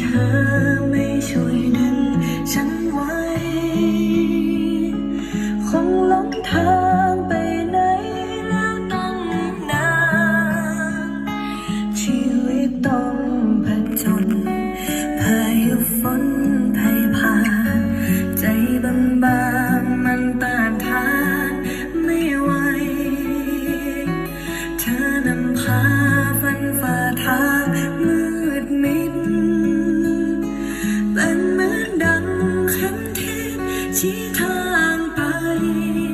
เธอไม่ช่วยดึงฉันไว้ คงหลงทางไปไหนแล้วตั้งนาชีวิตต้องผจญพายุฝนพายพา ใจบางบามันต้านทานไม่ไหว เธอนำพาฝันฝ่าทาง ทางไป